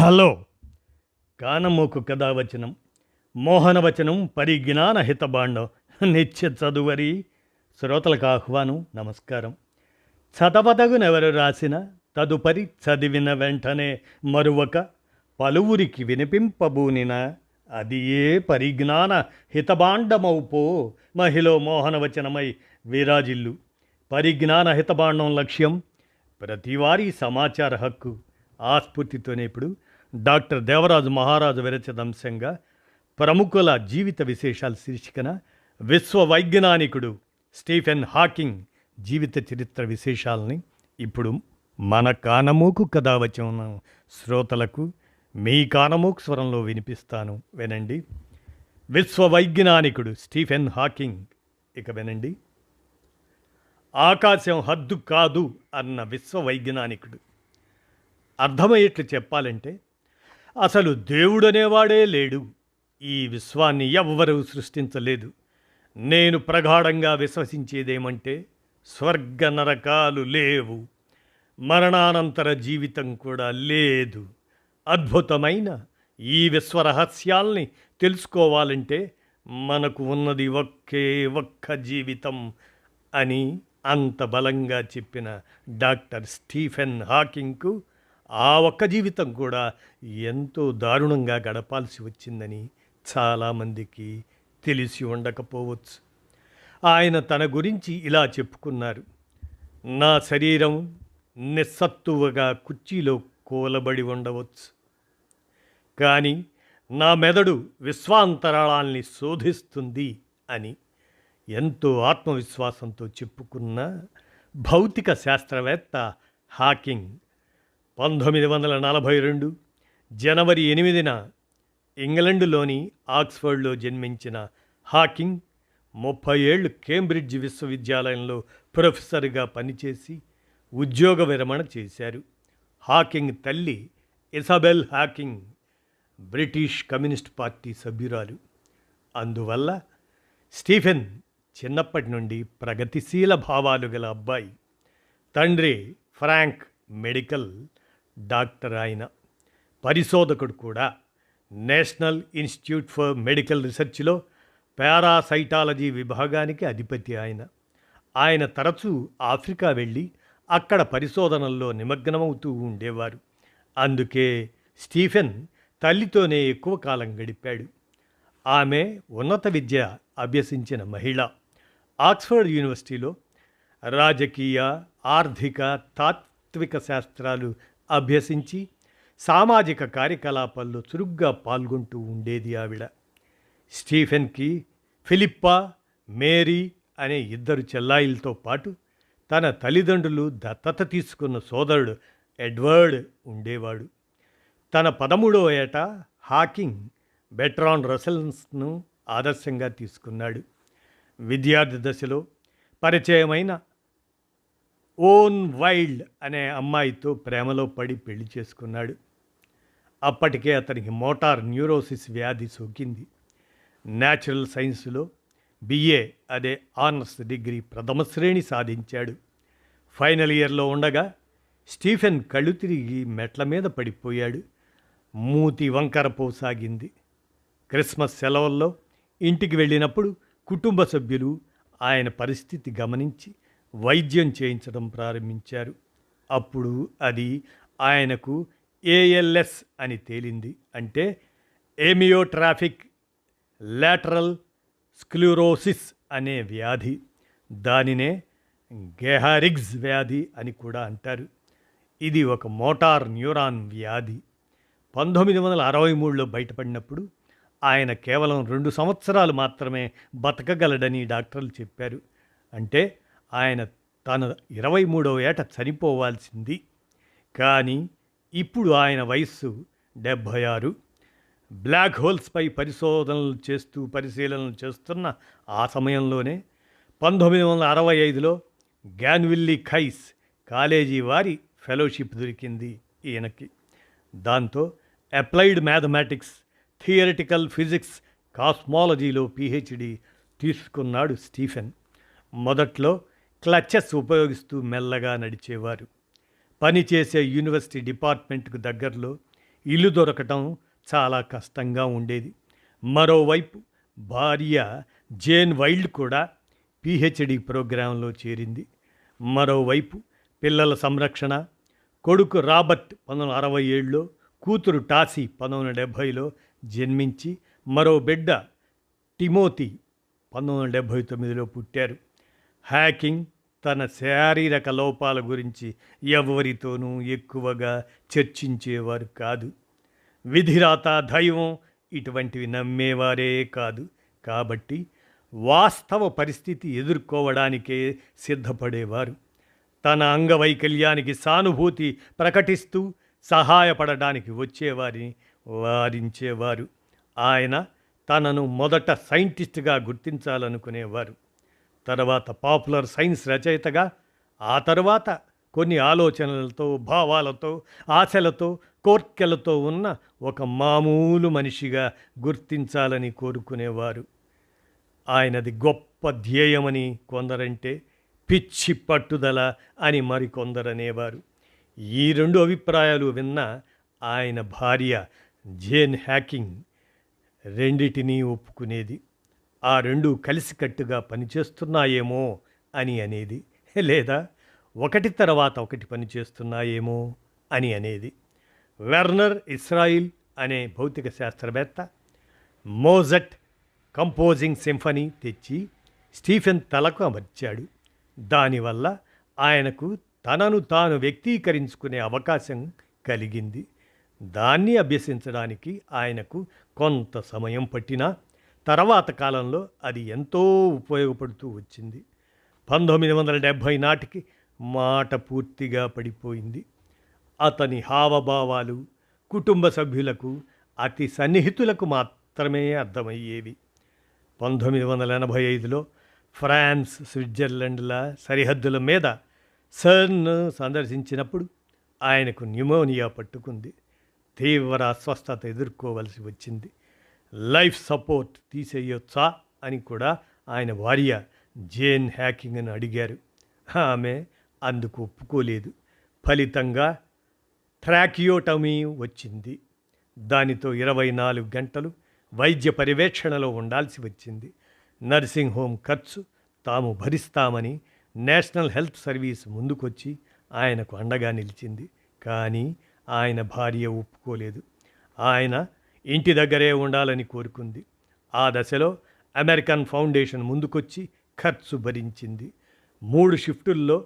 Hello. కానమోకు కథావచనం మోహనవచనం పరిజ్ఞాన హితబాండం నిత్య చదువరి శ్రోతలకు ఆహ్వానం నమస్కారం. చదవదగునెవరు రాసిన తదుపరి చదివిన వెంటనే మరువక పలువురికి వినిపింపబూనిన అది ఏ పరిజ్ఞాన హితబాండమౌపో మహిళ మోహనవచనమై విరాజిల్లు. పరిజ్ఞాన హితబాండం లక్ష్యం ప్రతివారీ సమాచార హక్కు ఆస్ఫూర్తితోనే ఇప్పుడు డాక్టర్ దేవరాజు మహారాజు విరచిత అంశంగా ప్రముఖుల జీవిత విశేషాల శీర్షికన విశ్వ వైజ్ఞానికుడు స్టీఫెన్ హాకింగ్ జీవిత చరిత్ర విశేషాలని ఇప్పుడు మన కానమూకు కథ వచ్చిన శ్రోతలకు మీ కానమూకు స్వరంలో వినిపిస్తాను. వినండి. విశ్వ వైజ్ఞానికుడు స్టీఫెన్ హాకింగ్. ఇక వినండి. ఆకాశం హద్దు కాదు అన్న విశ్వ వైజ్ఞానికుడు. అర్థమయ్యేట్లు చెప్పాలంటే అసలు దేవుడనేవాడే లేడు. ఈ విశ్వాన్ని ఎవ్వరూ సృష్టించలేదు. నేను ప్రగాఢంగా విశ్వసించేదేమంటే స్వర్గ నరకాలు లేవు. మరణానంతర జీవితం కూడా లేదు. అద్భుతమైన ఈ విశ్వరహస్యాల్ని తెలుసుకోవాలంటే మనకు ఉన్నది ఒకే ఒక్క జీవితం అని అంత బలంగా చెప్పిన డాక్టర్ స్టీఫెన్ హాకింగ్కు ఆ ఒక్క జీవితం కూడా ఎంతో దారుణంగా గడపాల్సి వచ్చిందని చాలామందికి తెలిసి ఉండకపోవచ్చు. ఆయన తన గురించి ఇలా చెప్పుకున్నారు. నా శరీరం నిస్సత్తువగా కుర్చీలో కూలబడి ఉండవచ్చు. కానీ నా మెదడు విశ్వాంతరాళాల్ని శోధిస్తుంది అని ఎంతో ఆత్మవిశ్వాసంతో చెప్పుకున్న భౌతిక శాస్త్రవేత్త హాకింగ్ పంతొమ్మిది వందల నలభై రెండు జనవరి ఎనిమిదిన ఇంగ్లండ్లోని ఆక్స్ఫర్డ్లో జన్మించిన హాకింగ్ ముప్పై ఏళ్ళు కేంబ్రిడ్జ్ విశ్వవిద్యాలయంలో ప్రొఫెసర్గా పనిచేసి ఉద్యోగ విరమణ చేశారు. హాకింగ్ తల్లి Isabel Hawking British Communist party సభ్యురాలు. అందువల్ల స్టీఫెన్ చిన్నప్పటి నుండి ప్రగతిశీల భావాలు గల అబ్బాయి. తండ్రి ఫ్రాంక్ మెడికల్ డాక్టర్ ఆయన పరిశోధకుడు కూడా నేషనల్ ఇన్స్టిట్యూట్ ఫర్ మెడికల్ రీసెర్చ్లో పారాసైటాలజీ విభాగానికి అధిపతి ఆయన. ఆయన తరచూ ఆఫ్రికా వెళ్ళి అక్కడ పరిశోధనల్లో నిమగ్నమవుతూ ఉండేవారు. అందుకే స్టీఫెన్ తల్లితోనే ఎక్కువ కాలం గడిపాడు. ఆమె ఉన్నత విద్య అభ్యసించిన మహిళ. ఆక్స్ఫర్డ్ యూనివర్సిటీలో రాజకీయ ఆర్థిక తాత్విక శాస్త్రాలు అభ్యసించి సామాజిక కార్యకలాపాల్లో చురుగ్గా పాల్గొంటూ ఉండేది ఆవిడ. స్టీఫెన్కి ఫిలిప్పా మేరీ అనే ఇద్దరు చెల్లాయిలతో పాటు తన తల్లిదండ్రులు దత్తత తీసుకున్న సోదరుడు ఎడ్వర్డ్ ఉండేవాడు. తన పదమూడవ ఏట హాకింగ్ బెట్రాన్ రసల్స్ను ఆదర్శంగా తీసుకున్నాడు. విద్యార్థి దశలో పరిచయమైన ఓన్ వైల్డ్ అనే అమ్మాయితో ప్రేమలో పడి పెళ్ళి చేసుకున్నాడు. అప్పటికే అతనికి మోటార్ న్యూరోసిస్ వ్యాధి సోకింది. న్యాచురల్ సైన్స్లో బిఏ అదే ఆనర్స్ డిగ్రీ ప్రథమ శ్రేణి సాధించాడు. ఫైనల్ ఇయర్లో ఉండగా స్టీఫెన్ కళ్ళు తిరిగి మెట్ల మీద పడిపోయాడు. మూతి వంకర పోసాగింది. క్రిస్మస్ సెలవుల్లో ఇంటికి వెళ్ళినప్పుడు కుటుంబ సభ్యులు ఆయన పరిస్థితి గమనించి వైద్యం చేయించడం ప్రారంభించారు. అప్పుడు అది ఆయనకు ఏఎల్ఎస్ అని తేలింది. అంటే ఏమియోట్రాఫిక్ లాటరల్ స్క్లూరోసిస్ అనే వ్యాధి. దానినే గెహారిగ్స్ వ్యాధి అని కూడా అంటారు. ఇది ఒక మోటార్ న్యూరాన్ వ్యాధి. పంతొమ్మిది వందల అరవై మూడులో బయటపడినప్పుడు ఆయన కేవలం రెండు సంవత్సరాలు మాత్రమే బతకగలడని డాక్టర్లు చెప్పారు. అంటే ఆయన తన ఇరవై మూడవ ఏట చనిపోవాల్సింది. కానీ ఇప్పుడు ఆయన వయస్సు డెబ్భై ఆరు బ్లాక్ హోల్స్పై పరిశోధనలు చేస్తూ పరిశీలనలు చేస్తున్న ఆ సమయంలోనే పంతొమ్మిది వందల అరవై ఐదులో గ్యాన్విల్లీ ఖైస్ కాలేజీ వారి ఫెలోషిప్ దొరికింది ఈయనకి. దాంతో అప్లైడ్ మ్యాథమెటిక్స్ థియరిటికల్ ఫిజిక్స్ కాస్మాలజీలో పిహెచ్డి తీసుకున్నాడు స్టీఫెన్. మొదట్లో క్లచెస్ ఉపయోగిస్తూ మెల్లగా నడిచేవారు. పనిచేసే యూనివర్సిటీ డిపార్ట్మెంట్కు దగ్గరలో ఇల్లు దొరకటం చాలా కష్టంగా ఉండేది. మరోవైపు భార్య జేన్ వైల్డ్ కూడా పిహెచ్డి ప్రోగ్రాంలో చేరింది. మరోవైపు పిల్లల సంరక్షణ కొడుకు రాబర్ట్ పంతొమ్మిది వందల అరవై ఏడులో కూతురు టాసీ పంతొమ్మిది వందల డెబ్భైలో జన్మించి మరో బిడ్డ టిమోతి పంతొమ్మిది వందల డెబ్భై తొమ్మిదిలో పుట్టారు. హ్యాకింగ్ తన శారీరక లోపాల గురించి ఎవరితోనూ ఎక్కువగా చర్చించేవారు కాదు. విధిరాత దైవం ఇటువంటివి నమ్మేవారే కాదు. కాబట్టి వాస్తవ పరిస్థితి ఎదుర్కోవడానికే సిద్ధపడేవారు. తన అంగవైకల్యానికి సానుభూతి ప్రకటిస్తూ సహాయపడడానికి వచ్చేవారిని వారించేవారు ఆయన తనను మొదట సైంటిస్ట్గా గుర్తించాలనుకునేవారు. తర్వాత పాపులర్ సైన్స్ రచయితగా ఆ తర్వాత కొన్ని ఆలోచనలతో భావాలతో ఆశలతో కోర్కెలతో ఉన్న ఒక మామూలు మనిషిగా గుర్తించాలని కోరుకునేవారు. ఆయనది గొప్ప ధ్యేయమని కొందరంటే పిచ్చి పట్టుదల అని మరికొందరనేవారు. ఈ రెండు అభిప్రాయాలు విన్న ఆయన భార్య జేన్ హ్యాకింగ్ రెండిటినీ ఒప్పుకునేది. ఆ రెండు కలిసికట్టుగా పనిచేస్తున్నాయేమో అని అనేది లేదా ఒకటి తర్వాత ఒకటి పనిచేస్తున్నాయేమో అని అనేది వెర్నర్ ఇస్రాయిల్ అనే భౌతిక శాస్త్రవేత్త మోజట్ కంపోజింగ్ సింఫనీ తెచ్చి స్టీఫెన్ తలకు అమర్చాడు. దానివల్ల ఆయనకు తనను తాను వ్యక్తీకరించుకునే అవకాశం కలిగింది. దాన్ని అభ్యసించడానికి ఆయనకు కొంత సమయం పట్టినా తర్వాత కాలంలో అది ఎంతో ఉపయోగపడుతూ వచ్చింది. పంతొమ్మిది వందల డెబ్భై నాటికి మాట పూర్తిగా పడిపోయింది. అతని హావభావాలు కుటుంబ సభ్యులకు అతి సన్నిహితులకు మాత్రమే అర్థమయ్యేవి. పంతొమ్మిది వందల ఎనభై ఐదులో ఫ్రాన్స్ స్విట్జర్లాండ్ల సరిహద్దుల మీద సర్ను సందర్శించినప్పుడు ఆయనకు న్యూమోనియా పట్టుకుంది. తీవ్ర అస్వస్థత ఎదుర్కోవలసి వచ్చింది. లైఫ్ సపోర్ట్ తీసేయొచ్చా అని కూడా ఆయన భార్య జేన్ హ్యాకింగ్ అని అడిగారు. ఆమె అందుకు ఒప్పుకోలేదు. ఫలితంగా ట్రాకియోటమీ వచ్చింది. దానితో ఇరవై నాలుగు గంటలు వైద్య పర్యవేక్షణలో ఉండాల్సి వచ్చింది. నర్సింగ్ హోమ్ ఖర్చు తాము భరిస్తామని నేషనల్ హెల్త్ సర్వీస్ ముందుకొచ్చి ఆయనకు అండగా నిలిచింది. కానీ ఆయన భార్య ఒప్పుకోలేదు. ఆయన ఇంటి దగ్గరే ఉండాలని కోరుకుంది. ఆ దశలో అమెరికన్ ఫౌండేషన్ ముందుకొచ్చి ఖర్చు భరించింది. మూడు షిఫ్టుల్లో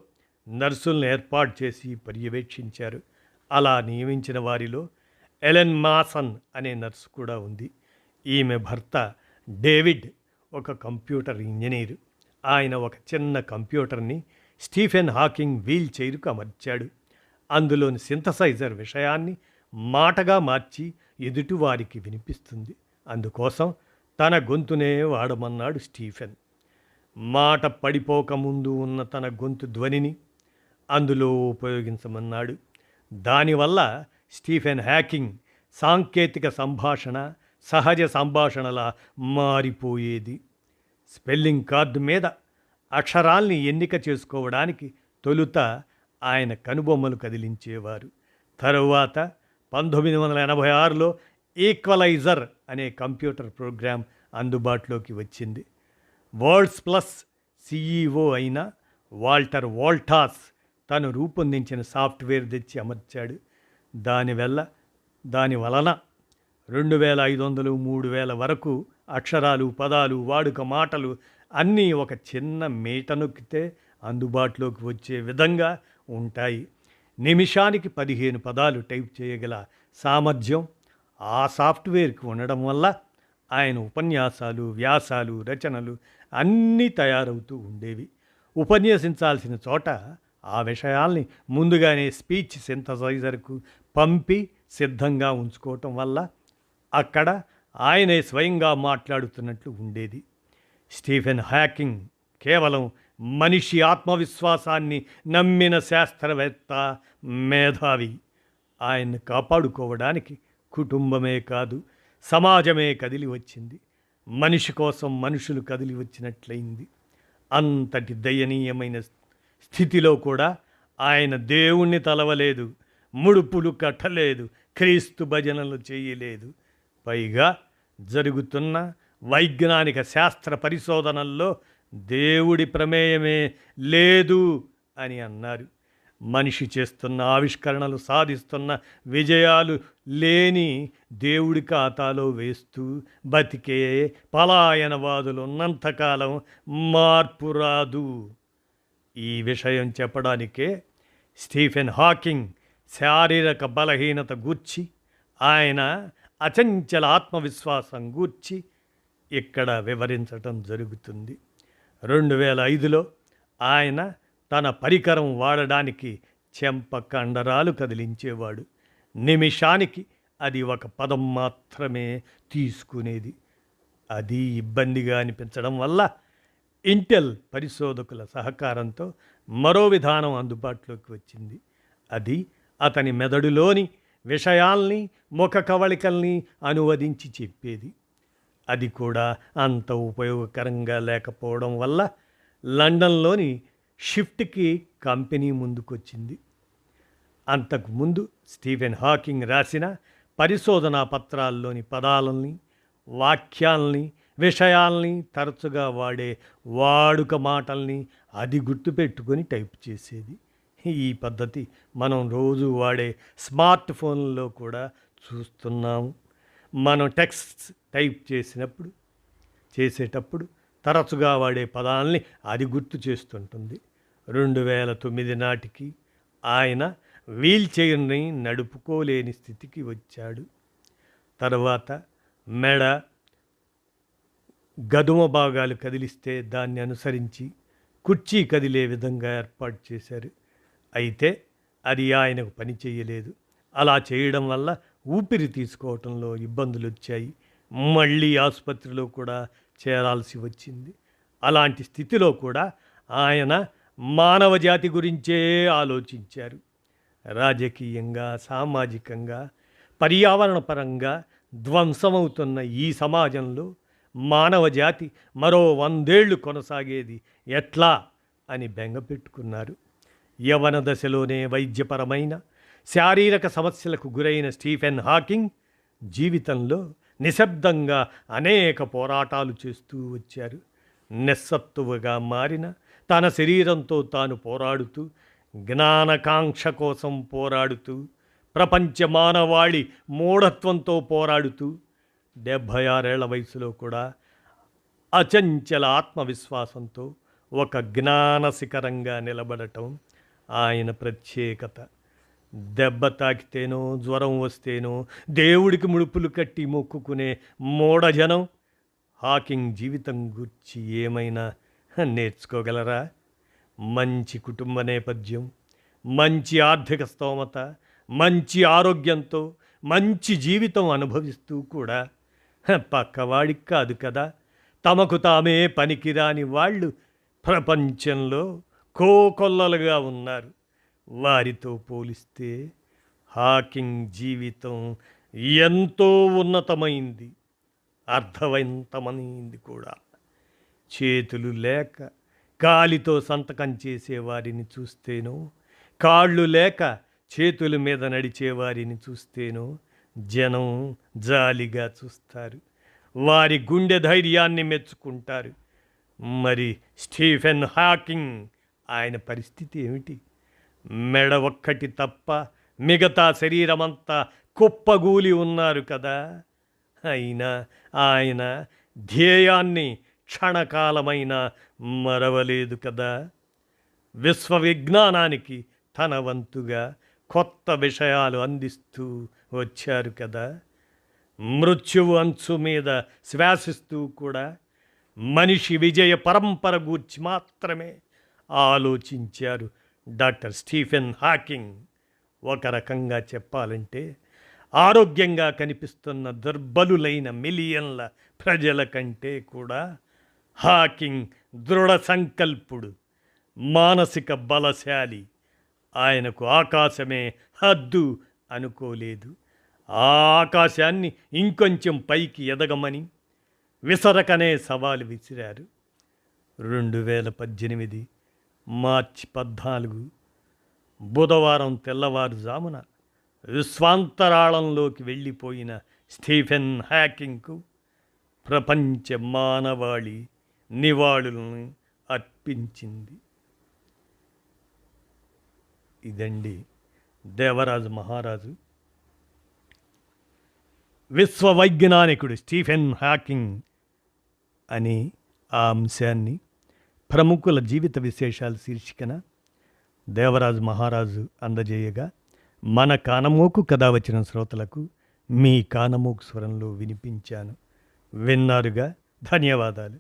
నర్సులను ఏర్పాటు చేసి పర్యవేక్షించారు. అలా నియమించిన వారిలో ఎలెన్ మాసన్ అనే నర్సు కూడా ఉంది. ఈమె భర్త డేవిడ్ ఒక కంప్యూటర్ ఇంజనీర్. ఆయన ఒక చిన్న కంప్యూటర్ని స్టీఫెన్ హాకింగ్ వీల్ చైర్కు అమర్చాడు. అందులోని సింథసైజర్ విషయాన్ని మాటగా మార్చి ఎదుటివారికి వినిపిస్తుంది. అందుకోసం తన గొంతునే వాడమన్నాడు స్టీఫెన్. మాట పడిపోకముందు ఉన్న తన గొంతు ధ్వనిని అందులో ఉపయోగించమన్నాడు. దానివల్ల స్టీఫెన్ హ్యాకింగ్ సాంకేతిక సంభాషణ సహజ సంభాషణలా మారిపోయేది. స్పెల్లింగ్ కార్డు మీద అక్షరాల్ని ఎన్నిక చేసుకోవడానికి తొలుత ఆయన కనుబొమ్మలు కదిలించేవారు. తరువాత పంతొమ్మిది వందల ఎనభై ఆరులో ఈక్వలైజర్ అనే కంప్యూటర్ ప్రోగ్రాం అందుబాటులోకి వచ్చింది. వరల్డ్స్ ప్లస్ సిఈఓ అయిన వాల్టర్ వాల్టాస్ తను రూపొందించిన సాఫ్ట్వేర్ తెచ్చి అమర్చాడు. దానివల్ల దాని వలన రెండు వేల ఐదు వందలు మూడు వేల వరకు అక్షరాలు పదాలు వాడుక మాటలు అన్నీ ఒక చిన్న మీట నొక్కితే అందుబాటులోకి వచ్చే విధంగా ఉంటాయి. నిమిషానికి పదిహేను పదాలు టైప్ చేయగల సామర్థ్యం ఆ సాఫ్ట్వేర్కి ఉండడం వల్ల ఆయన ఉపన్యాసాలు వ్యాసాలు రచనలు అన్నీ తయారవుతూ ఉండేవి. ఉపన్యసించాల్సిన చోట ఆ విషయాల్ని ముందుగానే స్పీచ్ సింథసైజర్కు పంపి సిద్ధంగా ఉంచుకోవటం వల్ల అక్కడ ఆయనే స్వయంగా మాట్లాడుతున్నట్లు ఉండేది. స్టీఫెన్ హ్యాకింగ్ కేవలం మనిషి ఆత్మవిశ్వాసాన్ని నమ్మిన శాస్త్రవేత్త మేధావి. ఆయన్ని కాపాడుకోవడానికి కుటుంబమే కాదు సమాజమే కదిలి వచ్చింది. మనిషి కోసం మనుషులు కదిలి వచ్చినట్లయింది. అంతటి దయనీయమైన స్థితిలో కూడా ఆయన దేవుణ్ణి తలవలేదు ముడుపులు కట్టలేదు క్రీస్తు భజనలు చేయలేదు. పైగా జరుగుతున్న వైజ్ఞానిక శాస్త్ర పరిశోధనల్లో దేవుడి ప్రమేయమే లేదు అని అన్నారు. మనిషి చేస్తున్న ఆవిష్కరణలు సాధిస్తున్న విజయాలు లేని దేవుడి ఖాతాలో వేస్తూ బతికే పలాయనవాదులు ఉన్నంతకాలం మార్పు రాదు. ఈ విషయం చెప్పడానికే స్టీఫెన్ హాకింగ్ శారీరక బలహీనత గూర్చి ఆయన అచంచల ఆత్మవిశ్వాసం గూర్చి ఇక్కడ వివరించటం జరుగుతుంది. రెండు వేల ఐదులో ఆయన తన పరికరం వాడడానికి చెంప కండరాలు కదిలించేవాడు. నిమిషానికి అది ఒక పదం మాత్రమే తీసుకునేది. అది ఇబ్బందిగా అనిపించడం వల్ల ఇంటెల్ పరిశోధకుల సహకారంతో మరో విధానం అందుబాటులోకి వచ్చింది. అది అతని మెదడులోని విషయాల్ని ముఖ కవళికల్ని అనువదించి చెప్పేది. అది కూడా అంత ఉపయోగకరంగా లేకపోవడం వల్ల లండన్లోని షిఫ్ట్కి కంపెనీ ముందుకొచ్చింది. అంతకుముందు స్టీఫెన్ హాకింగ్ రాసిన పరిశోధనా పత్రాల్లోని పదాలని వాక్యాల్ని విషయాల్ని తరచుగా వాడే వాడుక మాటల్ని అది గుర్తుపెట్టుకొని టైప్ చేసేది. ఈ పద్ధతి మనం రోజు వాడే స్మార్ట్ ఫోన్లో కూడా చూస్తున్నాము. మనం టెక్స్ట్ టైప్ చేసినప్పుడు చేసేటప్పుడు తరచుగా వాడే పదాలని అది గుర్తు చేస్తుంటుంది. రెండు వేల తొమ్మిది నాటికి ఆయన వీల్ చైర్ని నడుపుకోలేని స్థితికి వచ్చాడు. తర్వాత మెడ గదుమ భాగాలు కదిలిస్తే దాన్ని అనుసరించి కుర్చీ కదిలే విధంగా ఏర్పాటు చేశారు. అయితే అది ఆయనకు పని చేయలేదు. అలా చేయడం వల్ల ఊపిరి తీసుకోవటంలో ఇబ్బందులు వచ్చాయి మళ్ళీ ఆసుపత్రిలో కూడా చేరాల్సి వచ్చింది. అలాంటి స్థితిలో కూడా ఆయన మానవ జాతి గురించే ఆలోచించారు. రాజకీయంగా సామాజికంగా పర్యావరణపరంగా ధ్వంసమవుతున్న ఈ సమాజంలో మానవ జాతి మరో వందేళ్ళు కొనసాగేది ఎట్లా అని బెంగపెట్టుకున్నారు యవన దశలోనే వైద్యపరమైన శారీరక సమస్యలకు గురైన స్టీఫెన్ హాకింగ్ జీవితంలో నిశ్శబ్దంగా అనేక పోరాటాలు చేస్తూ వచ్చారు. నిస్సత్తువుగా మారిన తన శరీరంతో తాను పోరాడుతూ జ్ఞానకాంక్ష కోసం పోరాడుతూ ప్రపంచ మానవాళి మూఢత్వంతో పోరాడుతూ డెబ్భై ఆరేళ్ళ వయసులో కూడా అచంచల ఆత్మవిశ్వాసంతో ఒక జ్ఞాన శిఖరంగా నిలబడటం ఆయన ప్రత్యేకత. దెబ్బ తాకితేనో జ్వరం వస్తేనో దేవుడికి ముడుపులు కట్టి మొక్కుకునే మూఢజనం హాకింగ్ జీవితం గురించి ఏమైనా నేర్చుకోగలరా? మంచి కుటుంబ నేపథ్యం మంచి ఆర్థిక స్తోమత మంచి ఆరోగ్యంతో మంచి జీవితం అనుభవిస్తూ కూడా పక్కవాడికి కాదు కదా? తమకు తామే పనికిరాని వాళ్ళు ప్రపంచంలో కోకొల్లలుగా ఉన్నారు. వారితో పోలిస్తే హాకింగ్ జీవితం ఎంతో ఉన్నతమైంది అర్థవంతమైంది కూడా. చేతులు లేక కాలితో సంతకం చేసేవారిని చూస్తేనో కాళ్ళు లేక చేతుల మీద నడిచేవారిని చూస్తేనో జనం జాలిగా చూస్తారు. వారి గుండె ధైర్యాన్ని మెచ్చుకుంటారు. మరి స్టీఫెన్ హాకింగ్ ఆయన పరిస్థితి ఏమిటి? మెడ ఒక్కటి తప్ప మిగతా శరీరమంతా కుప్పగూలి ఉన్నారు కదా. అయినా ఆయన ధ్యేయాన్ని క్షణకాలమైన మరవలేదు కదా. విశ్వవిజ్ఞానానికి తన వంతుగా కొత్త విషయాలు అందిస్తూ వచ్చారు కదా. మృత్యువు అంచు మీద శ్వాసిస్తూ కూడా మనిషి విజయ పరంపర గూర్చి మాత్రమే ఆలోచించారు డాక్టర్ స్టీఫెన్ హాకింగ్ ఒక రకంగా చెప్పాలంటే ఆరోగ్యంగా కనిపిస్తున్న దుర్బలులైన మిలియన్ల ప్రజల కంటే కూడా హాకింగ్ దృఢ సంకల్పుడు మానసిక బలశాలి. ఆయనకు ఆకాశమే హద్దు అనుకోలేదు. ఆ ఆకాశాన్ని ఇంకొంచెం పైకి ఎదగమని విసరకనే సవాలు విసిరారు. రెండు వేల పద్దెనిమిది మార్చి పద్నాలుగు బుధవారం తెల్లవారుజామున విశ్వాంతరాళంలోకి వెళ్ళిపోయిన స్టీఫెన్ హ్యాకింగ్కు ప్రపంచ మానవాళి నివాళులను అర్పించింది. ఇదండి దేవరాజు మహారాజు. విశ్వ వైజ్ఞానికుడు స్టీఫెన్ హాకింగ్ అని ఆ అంశాన్ని ప్రముఖుల జీవిత విశేషాలు శీర్షికన దేవరాజు మహారాజు అందజేయగా మన కానమోకు కథ వచ్చిన శ్రోతలకు మీ కానమోకు స్వరంలో వినిపించాను. విన్నారుగా? ధన్యవాదాలు.